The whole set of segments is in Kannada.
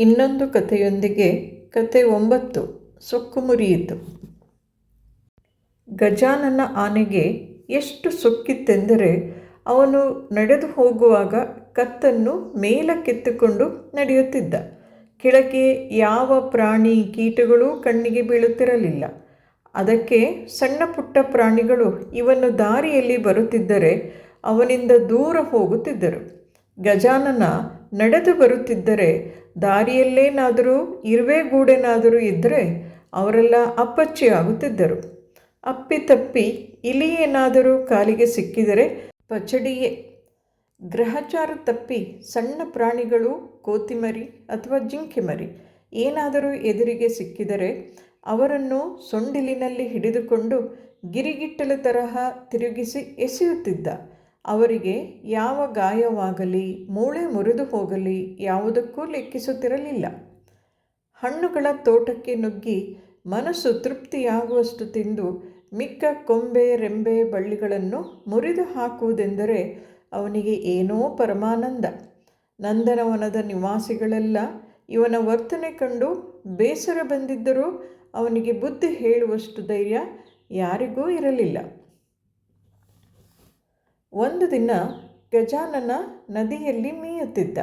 ಇನ್ನೊಂದು ಕಥೆಯೊಂದಿಗೆ ಕತೆ ಒಂಬತ್ತು ಸೊಕ್ಕು ಮುರಿಯಿತು. ಗಜಾನನ ಆನೆಗೆ ಎಷ್ಟು ಸೊಕ್ಕಿತ್ತೆಂದರೆ ಅವನು ನಡೆದು ಹೋಗುವಾಗ ಕತ್ತನ್ನು ಮೇಲಕ್ಕೆತ್ತಿಕೊಂಡು ನಡೆಯುತ್ತಿದ್ದ. ಕೆಳಗೆ ಯಾವ ಪ್ರಾಣಿ ಕೀಟಗಳೂ ಕಣ್ಣಿಗೆ ಬೀಳುತ್ತಿರಲಿಲ್ಲ. ಅದಕ್ಕೆ ಸಣ್ಣ ಪುಟ್ಟ ಪ್ರಾಣಿಗಳು ಇವನು ದಾರಿಯಲ್ಲಿ ಬರುತ್ತಿದ್ದರೆ ಅವನಿಂದ ದೂರ ಹೋಗುತ್ತಿದ್ದರು. ಗಜಾನನ ನಡೆದು ಬರುತ್ತಿದ್ದರೆ ದಾರಿಯಲ್ಲೇನಾದರೂ ಇರುವೆ ಗೂಡೆನಾದರೂ ಇದ್ದರೆ ಅವರೆಲ್ಲ ಅಪ್ಪಚ್ಚಿ ಆಗುತ್ತಿದ್ದರು ಅಪ್ಪಿತಪ್ಪಿ ಏನಾದರೂ ಕಾಲಿಗೆ ಸಿಕ್ಕಿದರೆ ಪಚಡಿಯೇ. ಗ್ರಹಚಾರ ತಪ್ಪಿ ಸಣ್ಣ ಪ್ರಾಣಿಗಳು ಕೋತಿಮರಿ ಅಥವಾ ಜಿಂಕೆ ಮರಿ ಏನಾದರೂ ಎದುರಿಗೆ ಸಿಕ್ಕಿದರೆ ಅವರನ್ನು ಸೊಂಡಿಲಿನಲ್ಲಿ ಹಿಡಿದುಕೊಂಡು ಗಿರಿಗಿಟ್ಟಲು ತರಹ ತಿರುಗಿಸಿ ಎಸೆಯುತ್ತಿದ್ದ. ಅವರಿಗೆ ಯಾವ ಗಾಯವಾಗಲಿ, ಮೂಳೆ ಮುರಿದು ಹೋಗಲಿ ಯಾವುದಕ್ಕೂ ಲೆಕ್ಕಿಸುತ್ತಿರಲಿಲ್ಲ. ಹಣ್ಣುಗಳ ತೋಟಕ್ಕೆ ನುಗ್ಗಿ ಮನಸ್ಸು ತೃಪ್ತಿಯಾಗುವಷ್ಟು ತಿಂದು ಮಿಕ್ಕ ಕೊಂಬೆ, ರೆಂಬೆ ಬಳ್ಳಿಗಳನ್ನು ಮುರಿದು ಹಾಕುವುದೆಂದರೆ ಅವನಿಗೆ ಏನೋ ಪರಮಾನಂದ. ನಂದನವನದ ನಿವಾಸಿಗಳೆಲ್ಲ ಇವನ ವರ್ತನೆ ಕಂಡು ಬೇಸರ ಬಂದಿದ್ದರೂ ಅವನಿಗೆ ಬುದ್ಧಿ ಹೇಳುವಷ್ಟು ಧೈರ್ಯ ಯಾರಿಗೂ ಇರಲಿಲ್ಲ. ಒಂದು ದಿನ ಗಜಾನನ ನದಿಯಲ್ಲಿ ಮೀಯುತ್ತಿದ್ದ.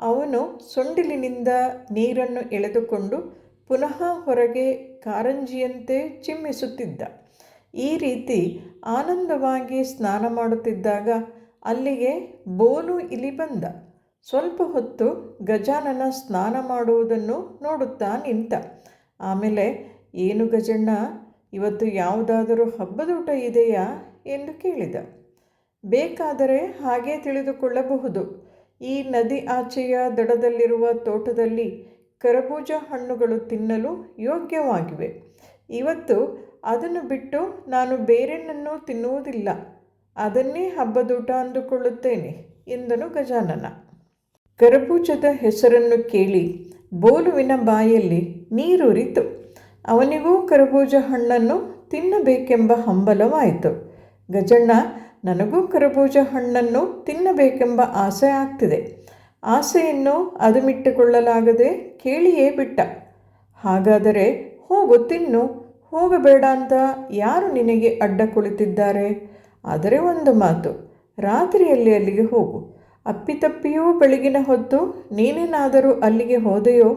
ಅವನು ಸೊಂಡಿಲಿನಿಂದ ನೀರನ್ನು ಎಳೆದುಕೊಂಡು ಪುನಃ ಹೊರಗೆ ಕಾರಂಜಿಯಂತೆ ಚಿಮ್ಮಿಸುತ್ತಿದ್ದ. ಈ ರೀತಿ ಆನಂದವಾಗಿ ಸ್ನಾನ ಮಾಡುತ್ತಿದ್ದಾಗ ಅಲ್ಲಿಗೆ ಬೋನು ಇಲಿ ಬಂದ. ಸ್ವಲ್ಪ ಹೊತ್ತು ಗಜಾನನ ಸ್ನಾನ ಮಾಡುವುದನ್ನು ನೋಡುತ್ತಾ ನಿಂತ. ಆಮೇಲೆ, ಏನು ಗಜಣ್ಣ, ಇವತ್ತು ಯಾವುದಾದರೂ ಹಬ್ಬದೂಟ ಇದೆಯಾ? ಎಂದು ಕೇಳಿದ. ಬೇಕಾದರೆ ಹಾಗೆ ತಿಳಿದುಕೊಳ್ಳಬಹುದು. ಈ ನದಿ ಆಚೆಯ ದಡದಲ್ಲಿರುವ ತೋಟದಲ್ಲಿ ಕರಬೂಜ ಹಣ್ಣುಗಳು ತಿನ್ನಲು ಯೋಗ್ಯವಾಗಿವೆ. ಇವತ್ತು ಅದನ್ನು ಬಿಟ್ಟು ನಾನು ಬೇರೆನನ್ನು ತಿನ್ನುವುದಿಲ್ಲ. ಅದನ್ನೇ ಹಬ್ಬದೂಟ ಅಂದುಕೊಳ್ಳುತ್ತೇನೆ, ಎಂದನು ಗಜಾನನ. ಕರಬೂಜದ ಹೆಸರನ್ನು ಕೇಳಿ ಬೋಲುವಿನ ಬಾಯಲ್ಲಿ ನೀರುರಿತು ಅವನಿಗೂ ಕರಬೂಜ ಹಣ್ಣನ್ನು ತಿನ್ನಬೇಕೆಂಬ ಹಂಬಲವಾಯಿತು. ಗಜಣ್ಣ ನನಗೂ ಕರಬೂಜ ಹಣ್ಣನ್ನು ತಿನ್ನಬೇಕೆಂಬ ಆಸೆ ಆಗ್ತಿದೆ. ಆಸೆಯನ್ನು ಅದುಮಿಟ್ಟುಕೊಳ್ಳಲಾಗದೆ ಕೇಳಿಯೇ ಬಿಟ್ಟ. ಹಾಗಾದರೆ ಹೋಗು, ತಿನ್ನು. ಹೋಗಬೇಡ ಅಂತ ಯಾರು ನಿನಗೆ ಅಡ್ಡ ಕುಳಿತಿದ್ದಾರೆ? ಆದರೆ ಒಂದು ಮಾತು, ರಾತ್ರಿಯಲ್ಲಿ ಅಲ್ಲಿಗೆ ಹೋಗು. ಅಪ್ಪಿತಪ್ಪಿಯೂ ಬೆಳಗಿನ ಹೊತ್ತು ನೀನೇನಾದರೂ ಅಲ್ಲಿಗೆ ಹೋದೆಯೋ,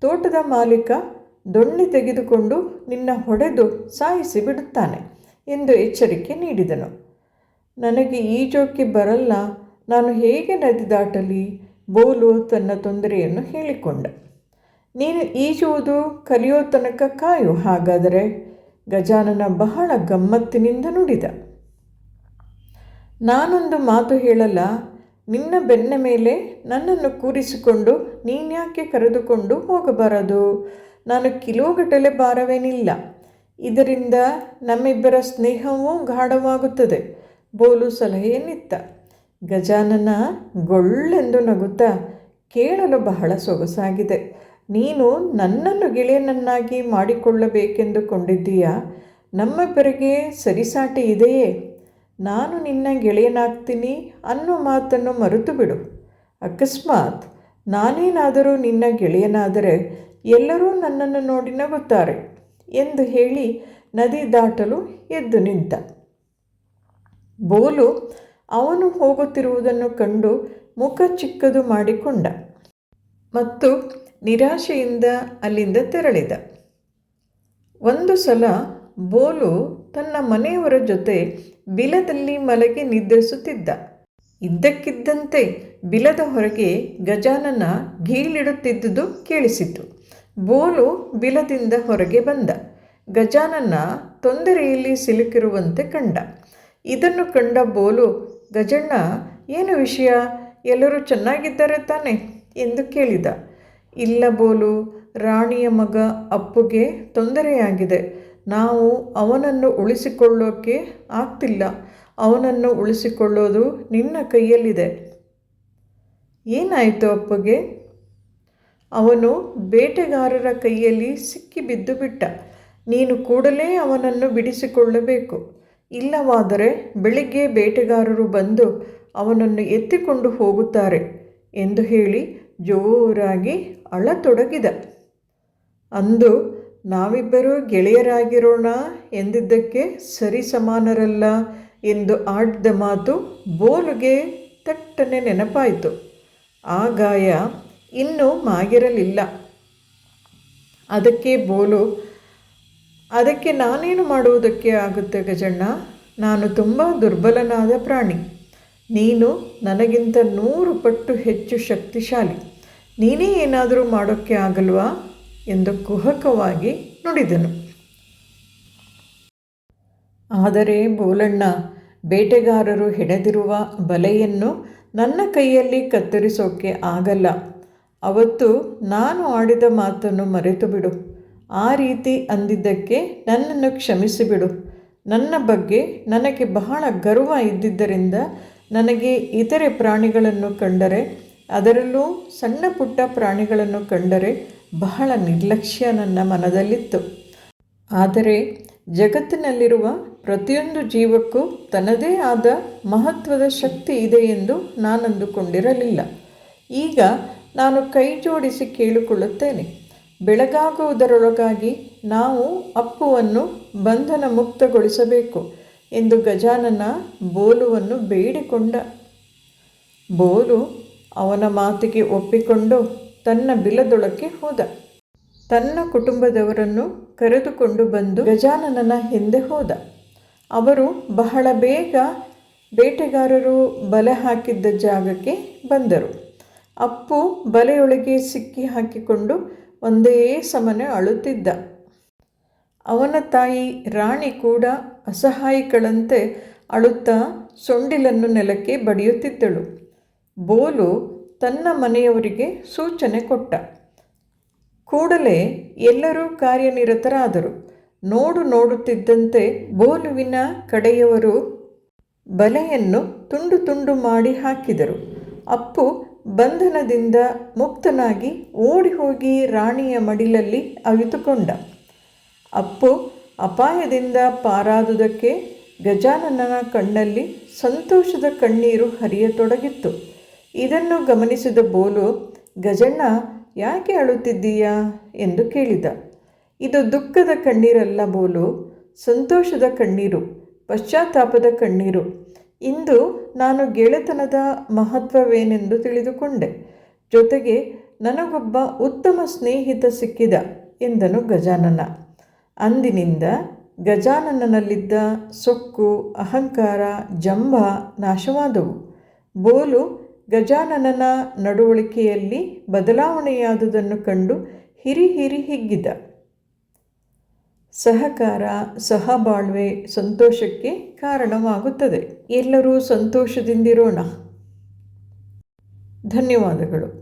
ತೋಟದ ಮಾಲೀಕ ದೊಣ್ಣೆ ತೆಗೆದುಕೊಂಡು ನಿನ್ನ ಹೊಡೆದು ಸಾಯಿಸಿ ಬಿಡುತ್ತಾನೆ ಎಂದು ಎಚ್ಚರಿಕೆ ನೀಡಿದನು. ನನಗೆ ಈಜೋಕೆ ಬರಲ್ಲ. ನಾನು ಹೇಗೆ ನದಿ ದಾಟಲಿ ಬೋಲು ತನ್ನ ತೊಂದರೆಯನ್ನು ಹೇಳಿಕೊಂಡ. ನೀನು ಈಜುವುದು, ಕಲಿಯೋ ತನಕ ಕಾಯು ಹಾಗಾದರೆ. ಗಜಾನನ ಬಹಳ ಗಮ್ಮತ್ತಿನಿಂದ ನುಡಿದ. ನಾನೊಂದು ಮಾತು ಹೇಳಲ್ಲ. ನಿನ್ನ ಬೆನ್ನ ಮೇಲೆ ನನ್ನನ್ನು ಕೂರಿಸಿಕೊಂಡು ನೀನ್ಯಾಕೆ ಕರೆದುಕೊಂಡು ಹೋಗಬಾರದು? ನಾನು ಕಿಲೋಗಟ್ಟಲೆ ಭಾರವೇನಿಲ್ಲ. ಇದರಿಂದ ನಮ್ಮಿಬ್ಬರ ಸ್ನೇಹವೂ ಗಾಢವಾಗುತ್ತದೆ. ಬೋಲು ಸಲಹೆಯನ್ನಿತ್ತ. ಗಜಾನನ ಗೊಳ್ಳೆಂದು ನಗುತ್ತಾ ಕೇಳಲು ಬಹಳ ಸೊಗಸಾಗಿದೆ. ನೀನು ನನ್ನನ್ನು ಗೆಳೆಯನನ್ನಾಗಿ ಮಾಡಿಕೊಳ್ಳಬೇಕೆಂದುಕೊಂಡಿದ್ದೀಯ? ನಮ್ಮ ಬೆರೆಗೆ ಸರಿಸಾಟಿ ಇದೆಯೇ? ನಾನು ನಿನ್ನ ಗೆಳೆಯನಾಗ್ತೀನಿ ಅನ್ನೋ ಮಾತನ್ನು ಮರೆತು ಬಿಡು ಅಕಸ್ಮಾತ್ ನಾನೇನಾದರೂ ನಿನ್ನ ಗೆಳೆಯನಾದರೆ ಎಲ್ಲರೂ ನನ್ನನ್ನು ನೋಡಿ ನಗುತ್ತಾರೆ ಎಂದು ಹೇಳಿ ನದಿ ದಾಟಲು ಎದ್ದು ನಿಂತ. ಬೋಲು ಅವನು ಹೋಗುತ್ತಿರುವುದನ್ನು ಕಂಡು ಮುಖ ಚಿಕ್ಕದು ಮಾಡಿಕೊಂಡ ಮತ್ತು ನಿರಾಶೆಯಿಂದ ಅಲ್ಲಿಂದ ತೆರಳಿದ. ಒಂದು ಸಲ ಬೋಲು ತನ್ನ ಮನೆಯವರ ಜೊತೆ ಬಿಲದಲ್ಲಿ ಮಲಗಿ ನಿದ್ರಿಸುತ್ತಿದ್ದ. ಇದ್ದಕ್ಕಿದ್ದಂತೆ ಬಿಲದ ಹೊರಗೆ ಗಜಾನನ ಗೀಳಿಡುತ್ತಿದ್ದುದು ಕೇಳಿಸಿತು. ಬೋಲು ಬಿಲದಿಂದ ಹೊರಗೆ ಬಂದ. ಗಜಾನನ ತೊಂದರೆಯಲ್ಲಿ ಸಿಲುಕಿರುವಂತೆ ಕಂಡ. ಇದನ್ನು ಕಂಡ ಬೋಲು, ಗಜಣ್ಣ, ಏನು ವಿಷಯ? ಎಲ್ಲರೂ ಚೆನ್ನಾಗಿದ್ದಾರೆ ತಾನೆ? ಎಂದು ಕೇಳಿದ. ಇಲ್ಲ ಬೋಲು, ರಾಣಿಯ ಮಗ ಅಪ್ಪುಗೆ ತೊಂದರೆಯಾಗಿದೆ. ನಾವು ಅವನನ್ನು ಉಳಿಸಿಕೊಳ್ಳೋಕೆ ಆಗ್ತಿಲ್ಲ. ಅವನನ್ನು ಉಳಿಸಿಕೊಳ್ಳೋದು ನಿನ್ನ ಕೈಯಲ್ಲಿದೆ. ಏನಾಯಿತು ಅಪ್ಪಗೆ? ಅವನು ಬೇಟೆಗಾರರ ಕೈಯಲ್ಲಿ ಸಿಕ್ಕಿ ಬಿದ್ದು ಬಿಟ್ಟ ನೀನು ಕೂಡಲೇ ಅವನನ್ನು ಬಿಡಿಸಿಕೊಳ್ಳಬೇಕು. ಇಲ್ಲವಾದರೆ ಬೆಳಿಗ್ಗೆ ಬೇಟೆಗಾರರು ಬಂದು ಅವನನ್ನು ಎತ್ತಿಕೊಂಡು ಹೋಗುತ್ತಾರೆ ಎಂದು ಹೇಳಿ ಜೋರಾಗಿ ಅಳತೊಡಗಿದ. ಅಂದು, ನಾವಿಬ್ಬರೂ ಗೆಳೆಯರಾಗಿರೋಣ ಎಂದಿದ್ದಕ್ಕೆ ಸರಿ ಸಮಾನರಲ್ಲ ಎಂದು ಆಡಿದ ಮಾತು ಬೋಲುಗೆ ತಟ್ಟನೆ ನೆನಪಾಯಿತು. ಆ ಗಾಯ ಇನ್ನೂ ಮಾಗಿರಲಿಲ್ಲ. ಅದಕ್ಕೆ ಬೋಲು ಅದಕ್ಕೆ ನಾನೇನು ಮಾಡುವುದಕ್ಕೆ ಆಗುತ್ತೆ ಗಜಣ್ಣ? ನಾನು ತುಂಬ ದುರ್ಬಲನಾದ ಪ್ರಾಣಿ. ನೀನು ನನಗಿಂತ ನೂರು ಪಟ್ಟು ಹೆಚ್ಚು ಶಕ್ತಿಶಾಲಿ. ನೀನೇ ಏನಾದರೂ ಮಾಡೋಕ್ಕೆ ಆಗಲ್ವಾ? ಎಂದು ಕುಹಕವಾಗಿ ನುಡಿದನು. ಆದರೆ ಬೋಲಣ್ಣ, ಬೇಟೆಗಾರರು ಹೆಣೆದಿರುವ ಬಲೆಯನ್ನು ನನ್ನ ಕೈಯಲ್ಲಿ ಕತ್ತರಿಸೋಕೆ ಆಗಲ್ಲ. ಅವತ್ತು ನಾನು ಆಡಿದ ಮಾತನ್ನು ಮರೆತು ಬಿಡು ಆ ರೀತಿ ಅಂದಿದ್ದಕ್ಕೆ ನನ್ನನ್ನು ಕ್ಷಮಿಸಿಬಿಡು. ನನ್ನ ಬಗ್ಗೆ ನನಗೆ ಬಹಳ ಗರ್ವ ಇದ್ದಿದ್ದರಿಂದ ನನಗೆ ಇತರೆ ಪ್ರಾಣಿಗಳನ್ನು ಕಂಡರೆ, ಅದರಲ್ಲೂ ಸಣ್ಣ ಪುಟ್ಟ ಪ್ರಾಣಿಗಳನ್ನು ಕಂಡರೆ ಬಹಳ ನಿರ್ಲಕ್ಷ್ಯ ನನ್ನ ಮನದಲ್ಲಿತ್ತು. ಆದರೆ ಜಗತ್ತಿನಲ್ಲಿರುವ ಪ್ರತಿಯೊಂದು ಜೀವಕ್ಕೂ ತನ್ನದೇ ಆದ ಮಹತ್ವದ ಶಕ್ತಿ ಇದೆ ಎಂದು ನಾನಂದುಕೊಂಡಿರಲಿಲ್ಲ. ಈಗ ನಾನು ಕೈ ಜೋಡಿಸಿ ಕೇಳಿಕೊಳ್ಳುತ್ತೇನೆ. ಬೆಳಗಾಗುವುದರೊಳಗಾಗಿ ನಾವು ಅಪ್ಪುವನ್ನು ಬಂಧನ ಮುಕ್ತಗೊಳಿಸಬೇಕು ಎಂದು ಗಜಾನನ ಬೋಲುವನ್ನು ಬೇಡಿಕೊಂಡ. ಬೋಲು ಅವನ ಮಾತಿಗೆ ಒಪ್ಪಿಕೊಂಡು ತನ್ನ ಬಿಲದೊಳಕ್ಕೆ ಹೋದ. ತನ್ನ ಕುಟುಂಬದವರನ್ನು ಕರೆದುಕೊಂಡು ಬಂದು ಗಜಾನನನ ಹಿಂದೆ ಹೋದ. ಅವರು ಬಹಳ ಬೇಗ ಬೇಟೆಗಾರರು ಬಲೆ ಹಾಕಿದ್ದ ಜಾಗಕ್ಕೆ ಬಂದರು. ಅಪ್ಪು ಬಲೆಯೊಳಗೆ ಸಿಕ್ಕಿ ಹಾಕಿಕೊಂಡು ಒಂದೇ ಸಮನೆ ಅಳುತ್ತಿದ್ದ. ಅವನ ತಾಯಿ ರಾಣಿ ಕೂಡ ಅಸಹಾಯಕಳಂತೆ ಅಳುತ್ತಾ ಸೊಂಡಿಲನ್ನು ನೆಲಕ್ಕೆ ಬಡಿಯುತ್ತಿದ್ದಳು. ಬೋಲು ತನ್ನ ಮನೆಯವರಿಗೆ ಸೂಚನೆ ಕೊಟ್ಟ. ಕೂಡಲೇ ಎಲ್ಲರೂ ಕಾರ್ಯನಿರತರಾದರು. ನೋಡು ನೋಡುತ್ತಿದ್ದಂತೆ ಬೋಲುವಿನ ಕಡೆಯವರು ಬಲೆಯನ್ನು ತುಂಡು ತುಂಡು ಮಾಡಿ ಹಾಕಿದರು. ಅಪ್ಪು ಬಂಧನದಿಂದ ಮುಕ್ತನಾಗಿ ಓಡಿ ಹೋಗಿ ರಾಣಿಯ ಮಡಿಲಲ್ಲಿ ಅವಿತುಕೊಂಡ. ಅಪ್ಪು ಅಪಾಯದಿಂದ ಪಾರಾದುದಕ್ಕೆ ಗಜಾನನನ ಕಣ್ಣಲ್ಲಿ ಸಂತೋಷದ ಕಣ್ಣೀರು ಹರಿಯತೊಡಗಿತ್ತು. ಇದನ್ನು ಗಮನಿಸಿದ ಬೋಲು, ಗಜಣ್ಣ, ಯಾಕೆ ಅಳುತ್ತಿದ್ದೀಯಾ? ಎಂದು ಕೇಳಿದ. ಇದು ದುಃಖದ ಕಣ್ಣೀರಲ್ಲ ಬೋಲು, ಸಂತೋಷದ ಕಣ್ಣೀರು, ಪಶ್ಚಾತ್ತಾಪದ ಕಣ್ಣೀರು. ಇಂದು ನಾನು ಗೆಳೆತನದ ಮಹತ್ವವೇನೆಂದು ತಿಳಿದುಕೊಂಡೆ. ಜೊತೆಗೆ ನನಗೊಬ್ಬ ಉತ್ತಮ ಸ್ನೇಹಿತ ಸಿಕ್ಕಿದ ಎಂದನು ಗಜಾನನ. ಅಂದಿನಿಂದ ಗಜಾನನಲ್ಲಿದ್ದ ಸೊಕ್ಕು, ಅಹಂಕಾರ, ಜಂಬ ನಾಶವಾದವು. ಬೋಲು ಗಜಾನನನ ನಡವಳಿಕೆಯಲ್ಲಿ ಬದಲಾವಣೆಯಾದುದನ್ನು ಕಂಡು ಹಿರಿ ಹಿರಿ ಹಿಗ್ಗಿದ. ಸಹಕಾರ ಸಹಬಾಳ್ವೆ ಸಂತೋಷಕ್ಕೆ ಕಾರಣವಾಗುತ್ತದೆ. ಎಲ್ಲರೂ ಸಂತೋಷದಿಂದಿರೋಣ. ಧನ್ಯವಾದಗಳು.